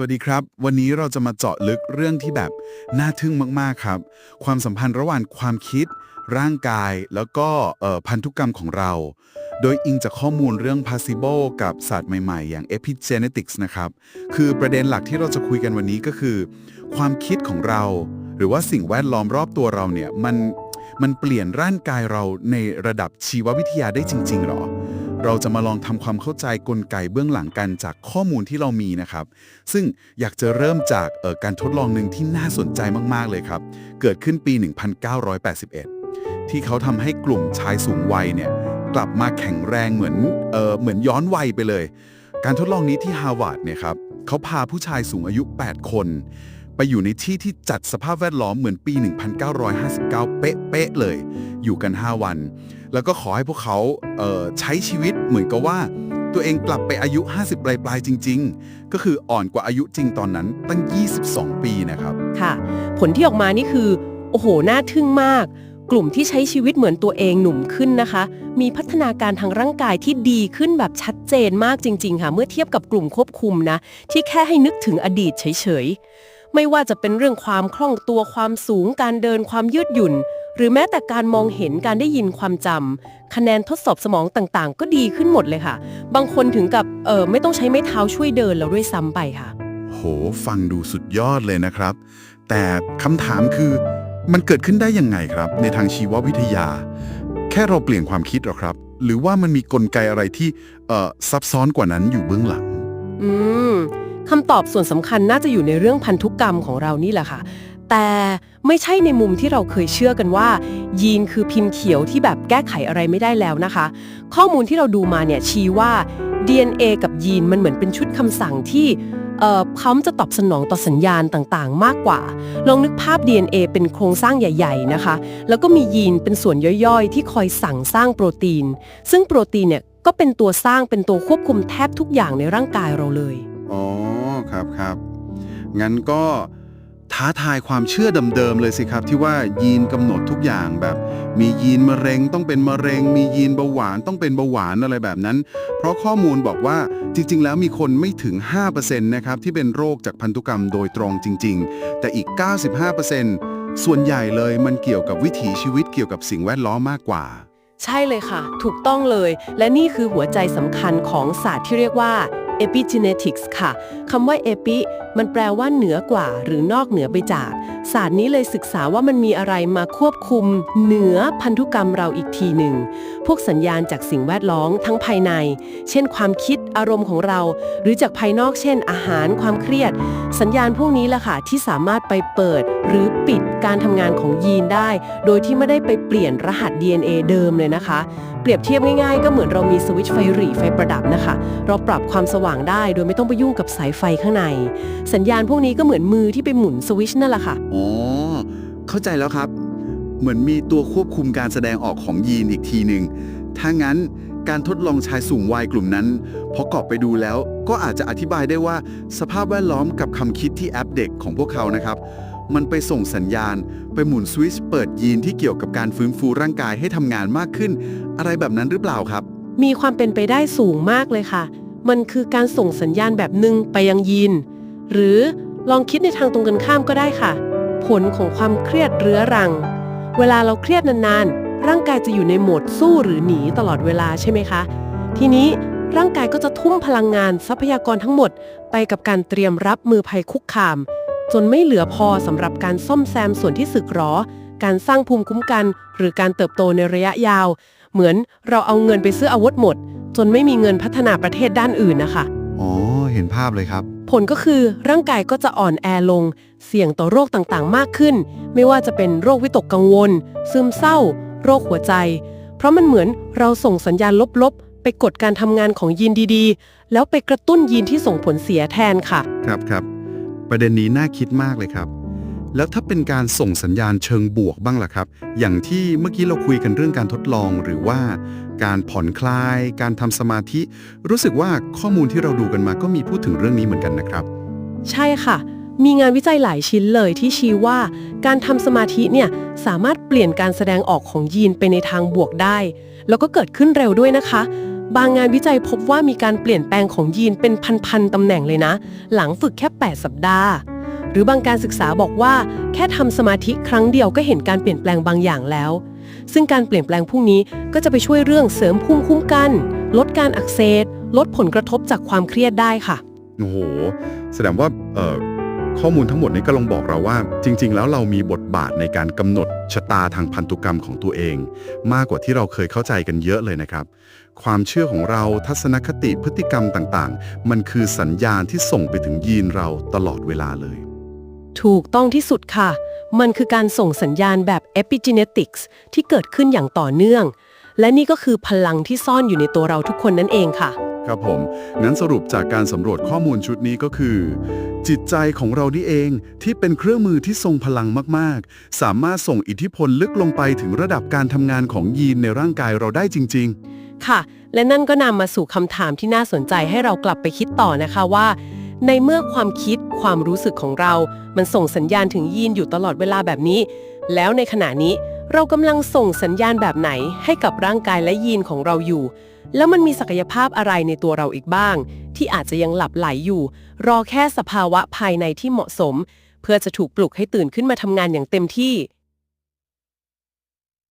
สวัสดีครับ วันนี้เราจะมาเจาะลึกเรื่องที่แบบน่าทึ่งมาก ๆ ครับ ความสัมพันธ์ระหว่างความคิด ร่างกาย แล้วก็พันธุกรรมของเรา โดยอิงจากข้อมูลเรื่อง placebo กับศาสตร์ใหม่ ๆ อย่าง epigenetics นะครับ คือประเด็นหลักที่เราจะคุยกันวันนี้ก็คือ ความคิดของเรา หรือว่าสิ่งแวดล้อมรอบตัวเราเนี่ยมันมันเปลี่ยนร่างกายเราในระดับชีววิทยาได้จริง ๆ หรอ เราจะมาลองทำความเข้าใจกลไกเบื้องหลังกันจากข้อมูลที่เรามีนะครับ ซึ่งอยากจะเริ่มจากออการทดลองหนึ่งที่น่าสนใจมาก ๆ เลยครับ เกิดขึ้นปี 1981 ที่เขาทำให้กลุ่มชายสูงวัยเนี่ยกลับมาแข็งแรงเหมือนเออเหมือนย้อนวัยไปเลย การทดลองนี้ที่ฮาร์วาร์ดเนี่ยครับเขาพาผู้ชายสูงอายุ 8 คน ไปอยู่ในที่ที่จัดสภาพแวดล้อมเหมือนปี 1959 เป๊ะๆเลย อยู่กัน 5 วัน แล้วก็ขอให้พวกเขาเใช้ชีวิตเหมือนกับว่า ตัวเองกลับไปอายุ 50 ปลายๆจริง ๆ ก็คืออ่อนกว่าอายุจริงตอนนั้นตั้ง 22 ปีนะครับ ค่ะ ผลที่ออกมานี่คือ โอ้โห น่าทึ่งมาก กลุ่มที่ใช้ชีวิตเหมือนตัวเองหนุ่มขึ้นนะคะ มีพัฒนาการทางร่างกายที่ดีขึ้นแบบชัดเจนมากจริง ๆ ค่ะ เมื่อเทียบกับกลุ่มควบคุมนะ ที่แค่ให้นึกถึงอดีตเฉยๆไม่ว่าจะเป็นเรื่องความคล่องตัวความสูงการเดินความยืดหยุ่น หรือแม้แต่การมองเห็นการได้ยินความจำคะแนนทดสอบสมองต่างๆ ก็ดีขึ้นหมดเลยค่ะ บางคนถึงกับเออไม่ต้องใช้ไม้เท้าช่วยเดินแล้วด้วยซ้ำไปค่ะ โห ฟังดูสุดยอดเลยนะครับ แต่คำถามคือมันเกิดขึ้นได้ยังไงครับ ในทางชีววิทยา แค่เราเปลี่ยนความคิดหรอครับ หรือว่ามันมีกลไกอะไรที่เอ่อซับซ้อนกว่านั้นอยู่เบื้องหลัง อืมคำตอบส่วนสำคัญน่าจะอยู่ในเรื่องพันธุกรรมของเรานี่แหละค่ะ แต่ไม่ใช่ในมุมที่เราเคยเชื่อกันว่า ยีนคือพิมพ์เขียวที่แบบแก้ไขอะไรไม่ได้แล้วนะคะ ข้อมูลที่เราดูมาเนี่ยชี้ว่า DNA กับยีนมันเหมือนเป็นชุดคำสั่งที่เอ่อเขาจะตอบสนองต่อสัญญาณต่างๆ มากกว่า ลองนึกภาพ DNA เป็นโครงสร้างใหญ่ ๆ นะคะ แล้วก็มียีนเป็นส่วนย่อยๆ ที่คอยสั่งสร้างโปรตีน ซึ่งโปรตีนเนี่ยก็เป็นตัวสร้างเป็นตัวควบคุมแทบทุกอย่างในร่างกายเราเลย อ๋อ ครับครับ งั้นก็ ท้าทายความเชื่อเดิมๆเลยสิครับ ที่ว่ายีนกำหนดทุกอย่างแบบ มียีนมะเร็งต้องเป็นมะเร็ง มียีนเบาหวานต้องเป็นเบาหวานอะไรแบบนั้น เพราะข้อมูลบอกว่าจริง ๆ แล้วมีคนไม่ถึง 5%นะครับที่เป็นโรคจากพันธุกรรมโดยตรงจริง ๆ แต่อีก 95%ส่วนใหญ่เลยมันเกี่ยวกับวิถีชีวิตเกี่ยวกับสิ่งแวดล้อมมากกว่า ใช่เลยค่ะ ถูกต้องเลย และนี่คือหัวใจสำคัญของศาสตร์ที่เรียกว่า epigenetics ค่ะ คำว่า epi มันแปลว่าเหนือกว่า หรือนอกเหนือไปจาก ศาสตร์นี้เลยศึกษาว่ามันมีอะไรมาควบคุม เหนือพันธุกรรมเราอีกทีหนึ่ง พวกสัญญาณจากสิ่งแวดล้อมทั้งภายใน เช่น ความคิดอารมณ์ของเรา หรือจากภายนอกเช่น อาหารความเครียด สัญญาณพวกนี้แหละค่ะที่สามารถไปเปิดหรือปิด การทำงานของยีนได้ โดยที่ไม่ได้ไปเปลี่ยนรหัส DNA เดิมเลยนะคะ เปรียบเทียบง่ายๆ ก็เหมือนเรามีสวิตช์ไฟหรี่ไฟประดับนะคะ เราปรับความสว่างได้โดยไม่ต้องไปยุ่งกับสายไฟข้างใน สัญญาณพวกนี้ก็เหมือนมือที่ไปหมุนสวิตช์นั่นแหละค่ะ อ๋อ เข้าใจแล้วครับ เหมือนมีตัวควบคุมการแสดงออกของยีนอีกทีหนึ่งถ้างั้นการทดลองชายสูงวัยกลุ่มนั้นพอกรอบไปดูแล้วก็อาจจะอธิบายได้ว่าสภาพแวดล้อมกับคำคิดที่แอปเด็กของพวกเขานะครับ มันไปส่งสัญญาณ ไปหมุนสวิตช์เปิดยีนที่เกี่ยวกับการฟื้นฟูร่างกายให้ทำงานมากขึ้น อะไรแบบนั้นหรือเปล่าครับ มีความเป็นไปได้สูงมากเลยค่ะ มันคือการส่งสัญญาณแบบหนึ่งไปยังยีน หรือลองคิดในทางตรงกันข้ามก็ได้ค่ะ ผลของความเครียดเรื้อรัง เวลาเราเครียดนานๆ ร่างกายจะอยู่ในโหมดสู้หรือหนีตลอดเวลาใช่ไหมคะ ทีนี้ร่างกายก็จะทุ่มพลังงานทรัพยากรทั้งหมด ไปกับการเตรียมรับมือภัยคุกคาม จนไม่เหลือพอสำหรับการซ่อมแซมส่วนที่สึกหรอ การสร้างภูมิคุ้มกัน หรือการเติบโตในระยะยาว เหมือนเราเอาเงินไปซื้ออาวุธหมด จนไม่มีเงินพัฒนาประเทศด้านอื่นนะคะ อ๋อ เห็นภาพเลยครับ ผลก็คือร่างกายก็จะอ่อนแอลง เสี่ยงต่อโรคต่างๆ มากขึ้น ไม่ว่าจะเป็นโรควิตกกังวล ซึมเศร้า โรคหัวใจ เพราะมันเหมือนเราส่งสัญญาณลบๆ ไปกดการทำงานของยีนดีๆ แล้วไปกระตุ้นยีนที่ส่งผลเสียแทนค่ะ ครับครับ ประเด็นนี้น่าคิดมากเลยครับ แล้วถ้าเป็นการส่งสัญญาณเชิงบวกบ้างล่ะครับ อย่างที่เมื่อกี้เราคุยกันเรื่องการทดลองหรือว่า การผ่อนคลาย การทำสมาธิ รู้สึกว่าข้อมูลที่เราดูกันมาก็มีพูดถึงเรื่องนี้เหมือนกันนะครับ ใช่ค่ะมีงานวิจัยหลายชิ้นเลยที่ชี้ว่าการทำสมาธิเนี่ยสามารถเปลี่ยนการแสดงออกของยีนไปในทางบวกได้ แล้วก็เกิดขึ้นเร็วด้วยนะคะ บางงานวิจัยพบว่ามีการเปลี่ยนแปลงของยีนเป็นพันๆตำแหน่งเลยนะ หลังฝึกแค่ 8 สัปดาห์ หรือบางการศึกษาบอกว่า แค่ทำสมาธิครั้งเดียวก็เห็นการเปลี่ยนแปลงบางอย่างแล้ว ซึ่งการเปลี่ยนแปลงพวกนี้ก็จะไปช่วยเรื่องเสริมภูมิคุ้มกัน ลดการอักเสบลดผลกระทบจากความเครียดได้ค่ะ โอ้โห แสดงว่าเอ่อ ข้อมูลทั้งหมดนี้ก็ลองบอกเราว่า จริง ๆ แล้วเรามีบทบาทในการกำหนดชะตาทางพันธุกรรมของตัวเอง มากกว่าที่เราเคยเข้าใจกันเยอะเลยนะครับ ความเชื่อของเราทัศนคติพฤติกรรมต่างๆ มันคือสัญญาณที่ส่งไปถึงยีนเราตลอดเวลาเลย ถูกต้องที่สุดค่ะ มันคือการส่งสัญญาณแบบ epigenetics ที่เกิดขึ้นอย่างต่อเนื่อง และนี่ก็คือพลังที่ซ่อนอยู่ในตัวเราทุกคนนั่นเองค่ะ ครับผม งั้นสรุปจากการสำรวจข้อมูลชุดนี้ก็คือ จิตใจของเรานี่เองที่เป็นเครื่องมือที่ทรงพลังมาก ๆ สามารถส่งอิทธิพลลึกลงไปถึงระดับการทำงานของยีนในร่างกายเราได้จริง ๆ ค่ะ และนั่นก็นำมาสู่คำถามที่น่าสนใจให้เรากลับไปคิดต่อนะคะว่า ในเมื่อความคิดความรู้สึกของเรา มันส่งสัญญาณถึงยีนอยู่ตลอดเวลาแบบนี้ แล้วในขณะนี้เรากำลังส่งสัญญาณแบบไหนให้กับร่างกายและยีนของเราอยู่ แล้วมันมีศักยภาพอะไรในตัวเราอีกบ้าง ที่อาจจะยังหลับไหลอยู่ รอแค่สภาวะภายในที่เหมาะสม เพื่อจะถูกปลุกให้ตื่นขึ้นมาทำงานอย่างเต็มที่